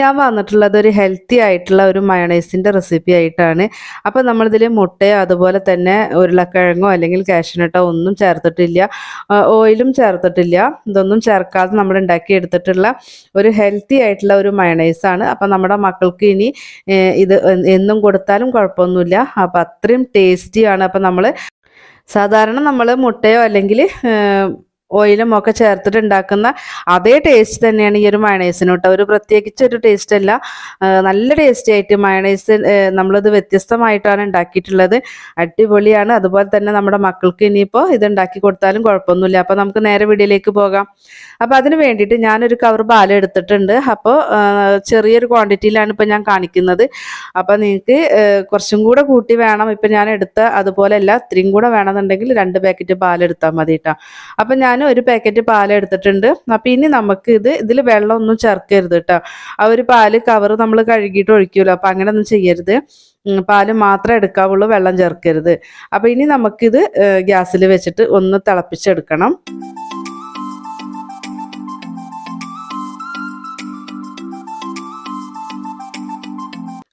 ഞാൻ വന്നിട്ടുള്ളത് ഒരു ഹെൽത്തി ആയിട്ടുള്ള ഒരു മയണൈസിന്റെ റെസിപ്പി ആയിട്ടാണ്. അപ്പോൾ നമ്മളിതിൽ മുട്ടയോ അതുപോലെ തന്നെ ഉരുളക്കിഴങ്ങോ അല്ലെങ്കിൽ കാഷ്യനട്ടോ ഒന്നും ചേർത്തിട്ടില്ല. ഓയിലും ചേർത്തിട്ടില്ല. ഇതൊന്നും ചേർക്കാതെ നമ്മൾ ഉണ്ടാക്കി എടുത്തിട്ടുള്ള ഒരു ഹെൽത്തി ആയിട്ടുള്ള ഒരു മയണൈസാണ് അപ്പോൾ നമ്മുടെ മക്കൾക്ക് ഇനി ഇത് എന്നും കൊടുത്താലും കുഴപ്പമൊന്നുമില്ല. അപ്പം അത്രയും ടേസ്റ്റിയാണ് അപ്പം നമ്മൾ സാധാരണ നമ്മൾ മുട്ടയോ അല്ലെങ്കിൽ ഓയിലും ഒക്കെ ചേർത്തിട്ട് ഉണ്ടാക്കുന്ന അതേ ടേസ്റ്റ് തന്നെയാണ് ഈ ഒരു മയണൈസിന് കേട്ടോ ഒരു പ്രത്യേകിച്ച് ഒരു ടേസ്റ്റ് അല്ല. നല്ല ടേസ്റ്റി ആയിട്ട് മയണൈസ് നമ്മളിത് വ്യത്യസ്തമായിട്ടാണ് ഉണ്ടാക്കിയിട്ടുള്ളത്. അടിപൊളിയാണ്. അതുപോലെ തന്നെ നമ്മുടെ മക്കൾക്ക് ഇനിയിപ്പോൾ ഇത് ഉണ്ടാക്കി കൊടുത്താലും കുഴപ്പമൊന്നുമില്ല. അപ്പോൾ നമുക്ക് നേരെ വീടിലേക്ക് പോകാം. അപ്പോൾ അതിന് വേണ്ടിയിട്ട് ഞാനൊരു കവർ പാൽ എടുത്തിട്ടുണ്ട്. അപ്പോൾ ചെറിയൊരു ക്വാണ്ടിറ്റിയിലാണ് ഇപ്പോൾ ഞാൻ കാണിക്കുന്നത്. അപ്പോൾ നിങ്ങൾക്ക് കുറച്ചും കൂടെ കൂട്ടി വേണം. ഇപ്പം ഞാൻ എടുത്ത അതുപോലെ അല്ല ഇത്രയും കൂടെ വേണമെന്നുണ്ടെങ്കിൽ രണ്ട് പാക്കറ്റ് പാൽ എടുത്താൽ മതി കേട്ടോ അപ്പം ഞാൻ ഒരു പാക്കറ്റ് പാൽ എടുത്തിട്ടുണ്ട്. അപ്പം ഇനി നമുക്ക് ഇത് ഇതിൽ വെള്ളമൊന്നും ചേർക്കരുത് കേട്ടോ ആ ഒരു പാൽ കവർ നമ്മൾ കഴുകിയിട്ട് ഒഴിക്കുമല്ലോ അപ്പം അങ്ങനെ ഒന്നും ചെയ്യരുത് പാൽ മാത്രമേ എടുക്കാവുള്ളൂ വെള്ളം ചേർക്കരുത്. അപ്പം ഇനി നമുക്കിത് ഗ്യാസിൽ വെച്ചിട്ട് ഒന്ന് തിളപ്പിച്ചെടുക്കണം.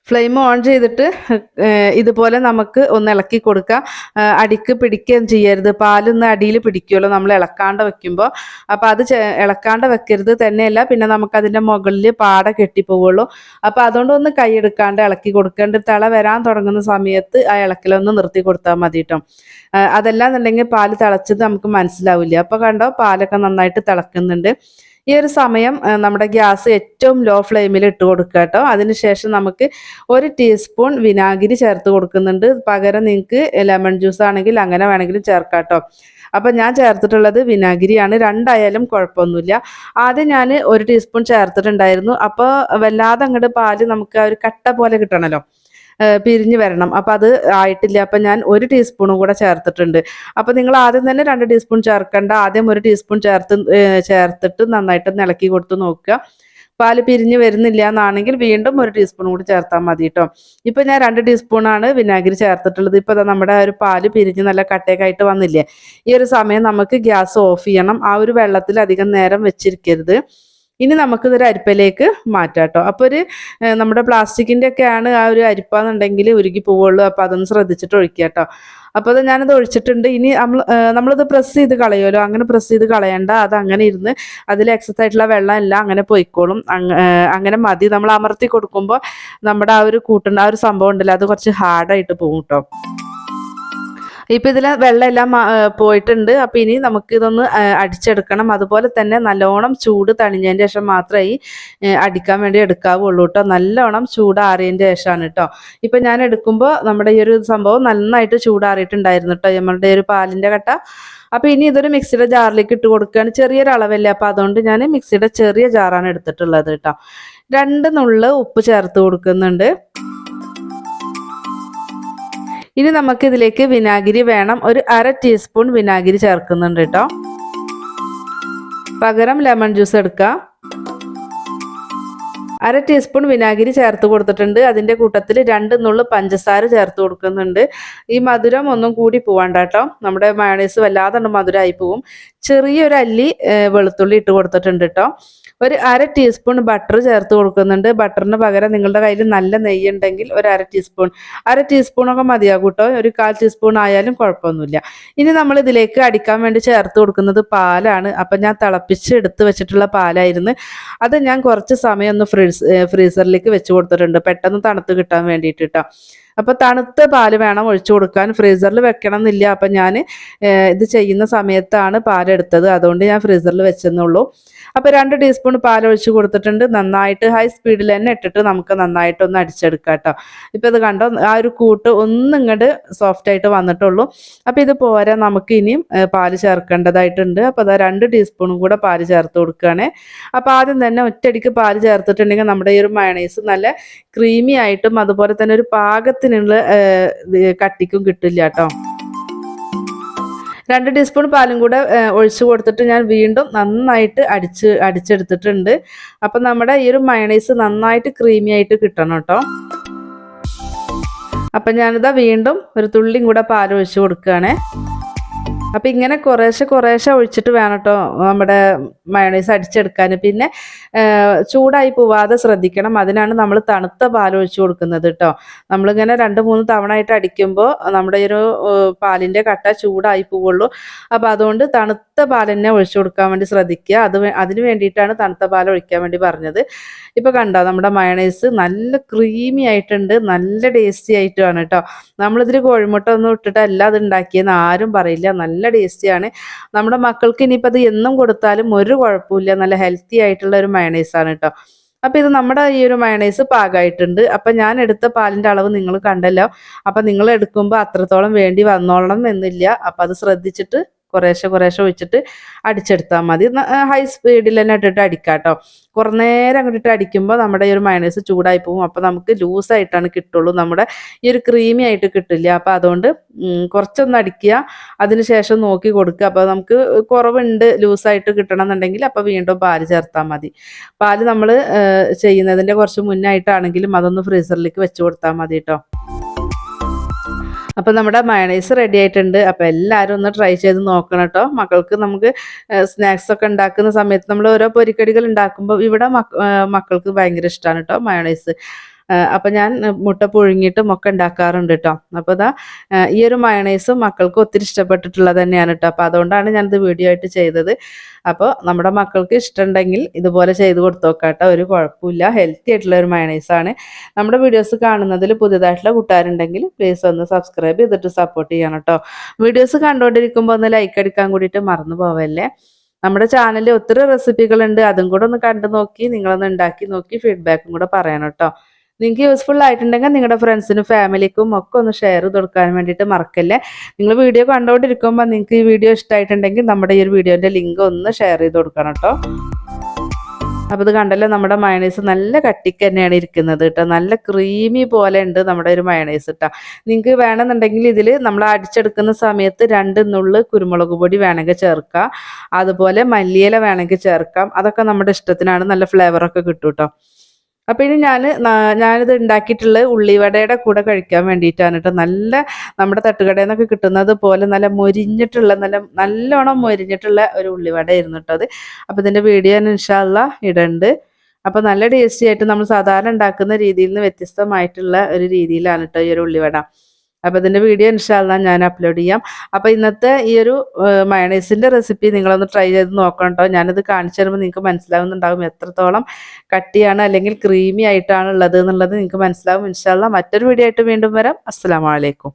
ഫ്ലെയിം ഓൺ ചെയ്തിട്ട് ഇതുപോലെ നമുക്ക് ഒന്ന് ഇളക്കി കൊടുക്കാം അടിക്ക് പിടിക്കുകയും ചെയ്യരുത്. പാലൊന്ന് അടിയിൽ പിടിക്കുമല്ലോ നമ്മൾ ഇളക്കാണ്ട് വെക്കുമ്പോൾ. അപ്പോൾ അത് ഇളക്കാണ്ട് വെക്കരുത് തന്നെയല്ല. പിന്നെ നമുക്ക് അതിന്റെ മുകളിൽ പാട കെട്ടിപ്പോവുള്ളൂ. അപ്പോൾ അതുകൊണ്ട് ഒന്ന് കൈ എടുക്കാണ്ട് ഇളക്കി കൊടുക്കേണ്ട തിള വരാൻ തുടങ്ങുന്ന സമയത്ത് ആ ഇളക്കിലൊന്ന് നിർത്തി കൊടുത്താൽ മതി കേട്ടോ. അതല്ല എന്നുണ്ടെങ്കിൽ പാൽ തിളച്ചത് നമുക്ക് മനസ്സിലാവില്ല. അപ്പോൾ കണ്ടോ പാലൊക്കെ നന്നായിട്ട് തിളക്കുന്നുണ്ട്. ഈ ഒരു സമയം നമ്മുടെ ഗ്യാസ് ഏറ്റവും ലോ ഫ്ലെയിമിൽ ഇട്ട് കൊടുക്കുക കേട്ടോ. അതിനുശേഷം നമുക്ക് ഒരു ടീസ്പൂൺ വിനാഗിരി ചേർത്ത് കൊടുക്കുന്നുണ്ട്. പകരം നിങ്ങൾക്ക് ലെമൺ ജ്യൂസ് ആണെങ്കിൽ അങ്ങനെ വേണമെങ്കിലും ചേർക്കാം കേട്ടോ. അപ്പം ഞാൻ ചേർത്തിട്ടുള്ളത് വിനാഗിരിയാണ്. രണ്ടായാലും കുഴപ്പമൊന്നുമില്ല. ആദ്യം ഞാൻ ഒരു ടീസ്പൂൺ ചേർത്തിട്ടുണ്ടായിരുന്നു. അപ്പോൾ വല്ലാതെ അങ്ങോട്ട് പാൽ നമുക്ക് ആ ഒരു കട്ട പോലെ കിട്ടണമല്ലോ പിരിഞ്ഞ് വരണം. അപ്പം അത് ആയിട്ടില്ല. അപ്പം ഞാൻ ഒരു ടീസ്പൂണും കൂടെ ചേർത്തിട്ടുണ്ട്. അപ്പം നിങ്ങൾ ആദ്യം തന്നെ രണ്ട് ടീസ്പൂൺ ചേർക്കേണ്ട. ആദ്യം ഒരു ടീസ്പൂൺ ചേർത്ത് ചേർത്തിട്ട് നന്നായിട്ട് ഇളക്കി കൊടുത്ത് നോക്കുക. പാൽ പിരിഞ്ഞ് വരുന്നില്ല എന്നാണെങ്കിൽ വീണ്ടും ഒരു ടീസ്പൂൺ കൂടി ചേർത്താൽ മതി കേട്ടോ ഇപ്പം ഞാൻ രണ്ട് ടീസ്പൂണാണ് വിനാഗിരി ചേർത്തിട്ടുള്ളത്. ഇപ്പോൾ അതാ നമ്മുടെ ഒരു പാൽ പിരിഞ്ഞ് നല്ല കട്ടയൊക്കെ വന്നില്ലേ? ഈ ഒരു സമയം നമുക്ക് ഗ്യാസ് ഓഫ് ചെയ്യണം. ആ ഒരു വെള്ളത്തിൽ അധികം നേരം വെച്ചിരിക്കരുത്. ഇനി നമുക്കിതൊരു അരിപ്പയിലേക്ക് മാറ്റാം കേട്ടോ. അപ്പോൾ ഒരു നമ്മുടെ പ്ലാസ്റ്റിക്കിന്റെ ആണ് ആ ഒരു അരിപ്പാന്നുണ്ടെങ്കിൽ ഉരുകി പോവുള്ളൂ അപ്പോൾ അതൊന്ന് ശ്രദ്ധിച്ചിട്ട് ഒഴിക്കുക കേട്ടോ. അപ്പോൾ അത് ഞാനത് ഒഴിച്ചിട്ടുണ്ട്. ഇനി നമ്മൾ നമ്മളിത് പ്രസ് ചെയ്ത് കളയുമല്ലോ. അങ്ങനെ പ്രസ് ചെയ്ത് കളയണ്ട. അത് അങ്ങനെ ഇരുന്ന് അതിൽ എക്സസ് ആയിട്ടുള്ള വെള്ളം എല്ലാം അങ്ങനെ പോയിക്കോളും. അങ്ങനെ മതി. നമ്മൾ അമർത്തി കൊടുക്കുമ്പോൾ നമ്മുടെ ആ ഒരു കൂട്ടുണ്ട് ആ ഒരു സംഭവം ഉണ്ടല്ലോ. അത് കുറച്ച് ഹാർഡായിട്ട് പോകും കേട്ടോ. ഇപ്പം ഇതിൽ വെള്ളമെല്ലാം പോയിട്ടുണ്ട്. അപ്പം ഇനി നമുക്ക് ഇതൊന്ന് അടിച്ചെടുക്കണം. അതുപോലെ തന്നെ നല്ലോണം ചൂട് തണിഞ്ഞതിന്റെ ശേഷം മാത്രമേ ഈ അടിക്കാൻ വേണ്ടി എടുക്കാവുള്ളൂ കേട്ടോ നല്ലോണം ചൂടാറിയതിന്റെ ശേഷമാണ് കേട്ടോ ഇപ്പം ഞാൻ എടുക്കുമ്പോൾ നമ്മുടെ ഈ ഒരു സംഭവം നന്നായിട്ട് ചൂടാറിയിട്ടുണ്ടായിരുന്നു കേട്ടോ നമ്മളുടെ ഒരു പാലിന്റെ കട്ട. അപ്പോൾ ഇനി ഇതൊരു മിക്സിയുടെ ജാറിലേക്ക് ഇട്ട് കൊടുക്കുകയാണ്. ചെറിയൊരു അളവല്ലേ. അപ്പോൾ അതുകൊണ്ട് ഞാൻ മിക്സിയുടെ ചെറിയ ജാറാണ് എടുത്തിട്ടുള്ളത് കേട്ടോ രണ്ട് നുള്ള് ഉപ്പ് ചേർത്ത് കൊടുക്കുന്നുണ്ട്. ഇനി നമുക്ക് ഇതിലേക്ക് വിനാഗിരി വേണം. ഒരു അര ടീസ്പൂൺ വിനാഗിരി ചേർക്കുന്നുണ്ട് കേട്ടോ പകരം ലെമൺ ജ്യൂസ് എടുക്കാം. അര ടീസ്പൂൺ വിനാഗിരി ചേർത്ത് കൊടുത്തിട്ടുണ്ട്. അതിന്റെ കൂട്ടത്തിൽ രണ്ട് നുള്ളു പഞ്ചസാര ചേർത്ത് കൊടുക്കുന്നുണ്ട്. ഈ മധുരം ഒന്നും കൂടി പോവാണ്ട കേട്ടോ നമ്മുടെ മയണൈസ് വല്ലാതെ മധുരമായി പോവും. ചെറിയൊരു അല്ലി വെളുത്തുള്ളി ഇട്ട് കൊടുത്തിട്ടുണ്ട് കേട്ടോ ഒരു അര ടീസ്പൂൺ ബട്ടർ ചേർത്ത് കൊടുക്കുന്നുണ്ട്. ബട്ടറിന് പകരം നിങ്ങളുടെ കയ്യിൽ നല്ല നെയ്യ് ഉണ്ടെങ്കിൽ ഒരു അര ടീസ്പൂൺ അര ടീസ്പൂണൊക്കെ മതിയാകും കേട്ടോ. ഒരു കാൽ ടീസ്പൂൺ ആയാലും കുഴപ്പമൊന്നുമില്ല. ഇനി നമ്മൾ ഇതിലേക്ക് അടിക്കാൻ വേണ്ടി ചേർത്ത് കൊടുക്കുന്നത് പാലാണ്. അപ്പം ഞാൻ തിളപ്പിച്ച് എടുത്ത് വെച്ചിട്ടുള്ള പാലായിരുന്നു. അത് ഞാൻ കുറച്ച് സമയം ഒന്ന് ഫ്രീസ് ഫ്രീസറിലേക്ക് വെച്ച് കൊടുത്തിട്ടുണ്ട്. പെട്ടെന്ന് തണുത്ത് കിട്ടാൻ വേണ്ടിയിട്ട് കേട്ടോ അപ്പോൾ തണുത്ത പാൽ വേണം ഒഴിച്ചു കൊടുക്കാൻ. ഫ്രീസറിൽ വെക്കണം എന്നില്ല അപ്പം ഞാൻ ഇത് ചെയ്യുന്ന സമയത്താണ് പാലെടുത്തത്. അതുകൊണ്ട് ഞാൻ ഫ്രീസറിൽ വെച്ചെന്നുള്ളൂ. അപ്പോൾ രണ്ട് ടീസ്പൂൺ പാൽ ഒഴിച്ച് കൊടുത്തിട്ടുണ്ട്. നന്നായിട്ട് ഹൈ സ്പീഡിൽ തന്നെ ഇട്ടിട്ട് നമുക്ക് നന്നായിട്ട് ഒന്ന് അടിച്ചെടുക്കാം കേട്ടോ. ഇപ്പോൾ ഇത് കണ്ടോ? ആ ഒരു കൂട്ട് ഒന്നും ഇങ്ങോട്ട് സോഫ്റ്റ് ആയിട്ട് വന്നിട്ടുള്ളൂ. അപ്പോൾ ഇത് പോരാ നമുക്ക് ഇനിയും പാൽ ചേർക്കേണ്ടതായിട്ടുണ്ട്. അപ്പോൾ അതാ രണ്ട് ടീസ്പൂണും കൂടെ പാൽ ചേർത്ത് കൊടുക്കുകയാണ്. അപ്പോൾ ആദ്യം തന്നെ ഒറ്റയടിക്ക് പാൽ ചേർത്തിട്ടുണ്ടെങ്കിൽ നമ്മുടെ ഈ ഒരു മയണൈസ് നല്ല ക്രീമി ആയിട്ടും അതുപോലെ തന്നെ ഒരു പാകത്തിനുള്ള ഏ, കട്ടിക്കും കിട്ടില്ല കേട്ടോ രണ്ട് ടീസ്പൂൺ പാലും കൂടെ ഒഴിച്ച് കൊടുത്തിട്ട് ഞാൻ വീണ്ടും നന്നായിട്ട് അടിച്ച് അടിച്ചെടുത്തിട്ടുണ്ട്. അപ്പം നമ്മുടെ ഈ ഒരു മയണൈസ് നന്നായിട്ട് ക്രീമി ആയിട്ട് കിട്ടണം കേട്ടോ അപ്പം ഞാനിതാ വീണ്ടും ഒരു തുള്ളിയും കൂടെ പാൽ ഒഴിച്ച് കൊടുക്കുകയാണേ. അപ്പം ഇങ്ങനെ കുറേശ്ശെ കുറേശ്ശെ ഒഴിച്ചിട്ട് വേണം കേട്ടോ നമ്മുടെ മയണൈസ് അടിച്ചെടുക്കാൻ പിന്നെ ചൂടായി പോവാതെ ശ്രദ്ധിക്കണം. അതിനാണ് നമ്മൾ തണുത്ത പാൽ ഒഴിച്ചു കൊടുക്കുന്നത് കേട്ടോ നമ്മളിങ്ങനെ രണ്ട് മൂന്ന് തവണ ആയിട്ട് അടിക്കുമ്പോൾ നമ്മുടെ ഒരു പാലിന്റെ കട്ട ചൂടായി പോവുള്ളൂ. അപ്പോൾ അതുകൊണ്ട് തണുത്ത പാൽ തന്നെ ഒഴിച്ചു കൊടുക്കാൻ വേണ്ടി ശ്രദ്ധിക്കുക. അത് അതിന് വേണ്ടിയിട്ടാണ് തണുത്ത പാൽ ഒഴിക്കാൻ വേണ്ടി പറഞ്ഞത്. ഇപ്പൊ കണ്ടോ നമ്മുടെ മയണൈസ് നല്ല ക്രീമി ആയിട്ടുണ്ട്. നല്ല ടേസ്റ്റി ആയിട്ടുമാണ് കേട്ടോ നമ്മളിതിൽ കോഴിമുട്ട ഒന്നും ഇട്ടിട്ടല്ല അത് ഉണ്ടാക്കിയെന്ന് ആരും പറയില്ല. നല്ല ടേസ്റ്റിയാണ് നമ്മുടെ മക്കൾക്ക് ഇനിയിപ്പോൾ അത് എന്നും കൊടുത്താലും ഒരു കുഴപ്പമില്ല. നല്ല ഹെൽത്തി ആയിട്ടുള്ള ഒരു മയണൈസാണ് കേട്ടോ അപ്പോൾ ഇത് നമ്മുടെ ഈ ഒരു മയണൈസ് പാകമായിട്ടുണ്ട് അപ്പം ഞാൻ എടുത്ത പാലിന്റെ അളവ് നിങ്ങൾ കണ്ടല്ലോ. അപ്പം നിങ്ങൾ എടുക്കുമ്പോൾ അത്രത്തോളം വേണ്ടി വന്നോളണം എന്നില്ല. അപ്പം അത് ശ്രദ്ധിച്ചിട്ട് കുറേശ്ശെ കുറേശ്ശെ ഒഴിച്ചിട്ട് അടിച്ചെടുത്താൽ മതി. ഹൈ സ്പീഡിൽ തന്നെ ഇട്ടിട്ട് അടിക്കാം കേട്ടോ കുറേ നേരം അങ്ങോട്ടിട്ട് അടിക്കുമ്പോൾ നമ്മുടെ ഈ ഒരു മയണൈസ് ചൂടായി പോകും അപ്പോൾ നമുക്ക് ലൂസായിട്ടാണ് കിട്ടുള്ളൂ. നമ്മുടെ ഈ ഒരു ക്രീമി ആയിട്ട് കിട്ടില്ല. അപ്പോൾ അതുകൊണ്ട് കുറച്ചൊന്ന് അടിക്കുക. അതിനുശേഷം നോക്കി കൊടുക്കുക. അപ്പോൾ നമുക്ക് കുറവുണ്ട് ലൂസായിട്ട് കിട്ടണം എന്നുണ്ടെങ്കിൽ അപ്പോൾ വീണ്ടും പാൽ ചേർത്താൽ മതി. പാൽ നമ്മൾ ചെയ്യുന്നതിന്റെ കുറച്ച് മുന്നായിട്ടാണെങ്കിലും അതൊന്ന് ഫ്രീസറിലേക്ക് വെച്ച് കൊടുത്താൽ മതി കേട്ടോ അപ്പോൾ നമ്മുടെ മയണൈസ് റെഡി ആയിട്ടുണ്ട്. അപ്പോൾ എല്ലാവരും ഒന്ന് ട്രൈ ചെയ്ത് നോക്കണം കേട്ടോ മക്കൾക്ക് നമുക്ക് സ്നാക്സ് ഒക്കെ ഉണ്ടാക്കുന്ന സമയത്ത് നമ്മൾ ഓരോ പൊരിക്കടികൾ ഉണ്ടാക്കുമ്പോൾ ഇവിടെ മക്കൾക്ക് ഭയങ്കര ഇഷ്ടമാണ് കേട്ടോ മയണൈസ്. അപ്പം ഞാൻ മുട്ട പുഴുങ്ങിയിട്ടും ഒക്കെ ഉണ്ടാക്കാറുണ്ട് കേട്ടോ അപ്പോൾ ഇതാ ഈ ഒരു മയണൈസ് മക്കൾക്ക് ഒത്തിരി ഇഷ്ടപ്പെട്ടിട്ടുള്ളത് തന്നെയാണ് കേട്ടോ അപ്പോൾ അതുകൊണ്ടാണ് ഞാനിത് വീഡിയോ ആയിട്ട് ചെയ്തത്. അപ്പോൾ നമ്മുടെ മക്കൾക്ക് ഇഷ്ടമുണ്ടെങ്കിൽ ഇതുപോലെ ചെയ്ത് കൊടുത്തോക്കാട്ടോ ഒരു കുഴപ്പമില്ല. ഹെൽത്തി ആയിട്ടുള്ള ഒരു മയണൈസാണ്. നമ്മുടെ വീഡിയോസ് കാണുന്നതിൽ പുതിയതായിട്ടുള്ള കൂട്ടുകാരുണ്ടെങ്കിൽ പ്ലീസ് ഒന്ന് സബ്സ്ക്രൈബ് ചെയ്തിട്ട് സപ്പോർട്ട് ചെയ്യണം കേട്ടോ വീഡിയോസ് കണ്ടുകൊണ്ടിരിക്കുമ്പോൾ ഒന്ന് ലൈക്ക് അടിക്കാൻ കൂടിയിട്ട് മറന്നു പോവല്ലേ? നമ്മുടെ ചാനലിൽ ഒത്തിരി റെസിപ്പികളുണ്ട്. അതും കൂടെ ഒന്ന് കണ്ടു നോക്കി നിങ്ങളൊന്ന് ഉണ്ടാക്കി നോക്കി ഫീഡ്ബാക്കും കൂടെ പറയണം കേട്ടോ നിങ്ങൾക്ക് യൂസ്ഫുൾ ആയിട്ടുണ്ടെങ്കിൽ നിങ്ങളുടെ ഫ്രണ്ട്സിനും ഫാമിലിക്കും ഒക്കെ ഒന്ന് ഷെയർ ചെയ്ത് കൊടുക്കാൻ വേണ്ടിയിട്ട് മറക്കല്ലേ. നിങ്ങൾ വീഡിയോ കണ്ടുകൊണ്ടിരിക്കുമ്പോൾ നിങ്ങൾക്ക് ഈ വീഡിയോ ഇഷ്ടമായിട്ടുണ്ടെങ്കിൽ നമ്മുടെ ഈ ഒരു വീഡിയോന്റെ ലിങ്ക് ഒന്ന് ഷെയർ ചെയ്ത് കൊടുക്കണം കേട്ടോ അപ്പോൾ ഇത് കണ്ടല്ലോ നമ്മുടെ മയണൈസ് നല്ല കട്ടിക്ക് തന്നെയാണ് ഇരിക്കുന്നത് കേട്ടോ നല്ല ക്രീമി പോലെ ഉണ്ട് നമ്മുടെ ഒരു മയണൈസ് കേട്ടോ നിങ്ങൾക്ക് വേണമെന്നുണ്ടെങ്കിൽ ഇതിൽ നമ്മൾ അടിച്ചെടുക്കുന്ന സമയത്ത് രണ്ട് നുള്ള് കുരുമുളക് പൊടി വേണമെങ്കിൽ ചേർക്കാം. അതുപോലെ മല്ലിയില വേണമെങ്കിൽ ചേർക്കാം. അതൊക്കെ നമ്മുടെ ഇഷ്ടത്തിനാണ് നല്ല ഫ്ലേവറൊക്കെ കിട്ടും കേട്ടോ അപ്പോൾ ഇനി ഞാൻ ഞാനിത് ഉണ്ടാക്കിയിട്ടുള്ളത് ഉള്ളിവടയുടെ കൂടെ കഴിക്കാൻ വേണ്ടിയിട്ടാണ് കേട്ടോ നല്ല നമ്മുടെ തട്ടുകടയിൽ നിന്നൊക്കെ കിട്ടുന്നത് പോലെ നല്ല മൊരിഞ്ഞിട്ടുള്ള നല്ല നല്ലോണം മൊരിഞ്ഞിട്ടുള്ള ഒരു ഉള്ളിവട ആയിരുന്നു കേട്ടോ അത്. അപ്പോൾ ഇതിന്റെ വീഡിയോ ഞാൻ ഇൻഷാല്ല ഇടണ്ട്. അപ്പോൾ നല്ല ടേസ്റ്റി ആയിട്ട് നമ്മൾ സാധാരണ ഉണ്ടാക്കുന്ന രീതിയിൽ നിന്ന് വ്യത്യസ്തമായിട്ടുള്ള ഒരു രീതിയിലാണ് കേട്ടോ ഈ ഒരു ഉള്ളിവട. അപ്പോൾ ഇതിന്റെ വീഡിയോ ഇൻഷാല്ല ഞാൻ അപ്ലോഡ് ചെയ്യാം. അപ്പോൾ ഇന്നത്തെ ഈ ഒരു മയണൈസിന്റെ റെസിപ്പി നിങ്ങളൊന്ന് ട്രൈ ചെയ്ത് നോക്കണം കേട്ടോ ഞാനിത് കാണിച്ചു തരുമ്പോൾ നിങ്ങൾക്ക് മനസ്സിലാവുന്നുണ്ടാകും എത്രത്തോളം കട്ടിയാണ് അല്ലെങ്കിൽ ക്രീമി ആയിട്ടാണ് ഉള്ളത് എന്നുള്ളത് നിങ്ങൾക്ക് മനസ്സിലാവും. ഇൻഷാല്ല മറ്റൊരു വീഡിയോ ആയിട്ട് വീണ്ടും വരാം. അസ്സാം അലൈക്കും.